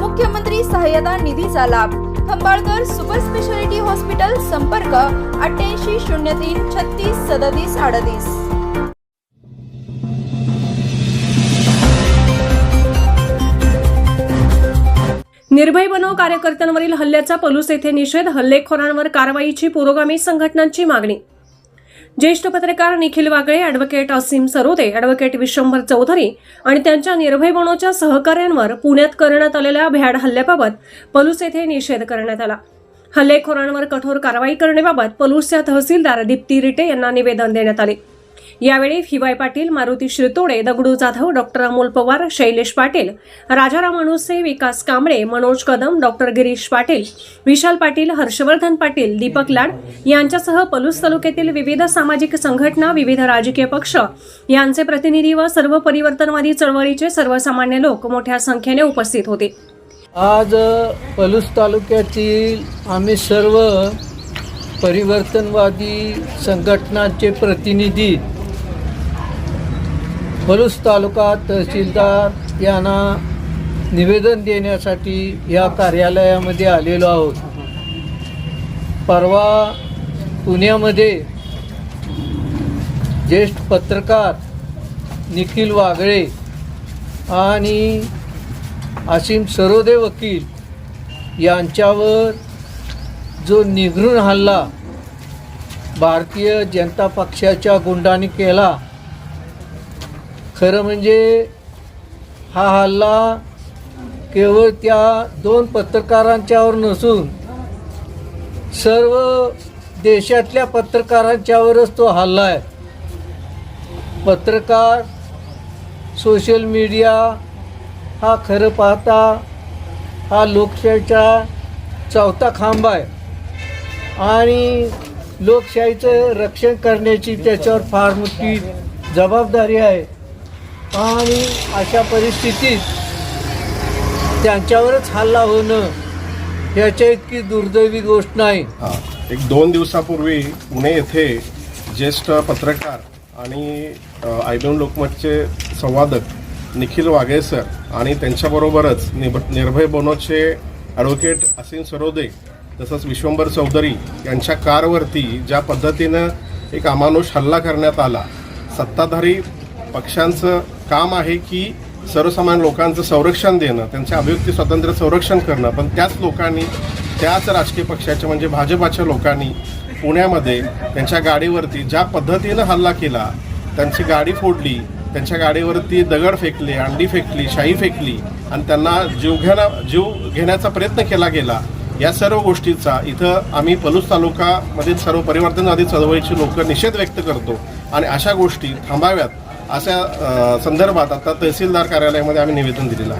मुख्यमंत्री सहाय्यता निधीचा लाभ. खंबाळकर सुपर स्पेशालिटी हॉस्पिटल संपर्क अठ्ठ्याऐंशी शून्य तीन छत्तीस सदतीस अडतीस. निर्भय बनव कार्यकर्त्यांवरील हल्ल्याचा पलूस येथे निषेध हल्लेखोरांवर कारवाईची पुरोगामी संघटनांची मागणी ज्येष्ठ पत्रकार निखिल वागळे अॅडव्होकेट असीम सरोदे अॅडव्होकेट विश्वंभर चौधरी आणि त्यांच्या निर्भय बनवच्या सहकार्यांवर पुण्यात करण्यात आलेल्या भ्याड हल्ल्याबाबत पलूस येथे निषेध करण्यात आला. हल्लेखोरांवर कठोर कारवाई करण्याबाबत पलूसच्या तहसीलदार दीप्ती रिटे यांना निवेदन देण्यात आले. यावेळी V Patil Maruti Shirtode Dagdu Jadhav doctor Amol Pawar Shailesh Patil Rajaram Anuse Vikas Kamble Manoj Kadam doctor Girish Patil Vishal Patil Harshvardhan Patil Deepak Lad यांच्यासह पलूस तालुक्यातील विविध सामाजिक संघटना विविध राजकीय पक्ष यांचे प्रतिनिधी व सर्व परिवर्तनवादी चळवळीचे सर्वसामान्य लोक मोठ्या संख्येने उपस्थित होते. आज पलूस तालुक्यातील आम्ही सर्व परिवर्तनवादी संघटनांचे प्रतिनिधी पलूस तालुका तहसीलदार यांना निवेदन देण्यासाठी या कार्यालयामध्ये आलेलो आहोत. परवा पुण्यामध्ये ज्येष्ठ पत्रकार निखिल वागळे आणि आसिम सरोदे वकील यांच्यावर जो निघृण हल्ला भारतीय जनता पक्षाच्या गुंडांनी केला खरं म्हणजे हा हल्ला केवळ त्या दोन पत्रकारांच्यावर नसून सर्व देशातल्या पत्रकारांच्यावरच तो हल्ला आहे. पत्रकार सोशल मीडिया हा खरं पाहता हा लोकशाहीचा चौथा खांब आहे. आणि लोकशाहीचं रक्षण करण्याची त्याच्यावर फार मोठी जबाबदारी आहे. आणि अशा परिस्थितीत त्यांच्यावरच हल्ला होणं याच्या इतकी दुर्दैवी गोष्ट नाही हा. एक दोन दिवसापूर्वी पुणे येथे ज्येष्ठ पत्रकार आणि आय बी लोकमतचे संवादक निखिल वाघे सर आणि त्यांच्याबरोबरच निभ निर्भय बोनोचे ॲडव्होकेट असीम सरोदे तसंच विश्वंभर चौधरी यांच्या कारवरती ज्या पद्धतीनं एक अमानुष हल्ला करण्यात आला सत्ताधारी पक्षांचं काम आहे की सर्वसामान्य लोकांचं संरक्षण देणं त्यांच्या अभिव्यक्ती स्वातंत्र्य संरक्षण करणं. पण त्याच लोकांनी त्याच राजकीय पक्षाच्या म्हणजे भाजपाच्या लोकांनी पुण्यामध्ये त्यांच्या गाडीवरती ज्या पद्धतीनं हल्ला केला त्यांची गाडी फोडली त्यांच्या गाडीवरती दगड फेकले अंडी फेकली शाई फेकली आणि त्यांना जीव घेणा जीव घेण्याचा प्रयत्न केला गेला या सर्व गोष्टीचा इथं आम्ही पलूस तालुकामधील सर्व परिवर्तनवादी चळवळीचे लोक निषेध व्यक्त करतो आणि अशा गोष्टी थांबाव्यात अशा संदर्भात आता तहसीलदार कार्यालयामध्ये आम्ही निवेदन दिलेलं आहे.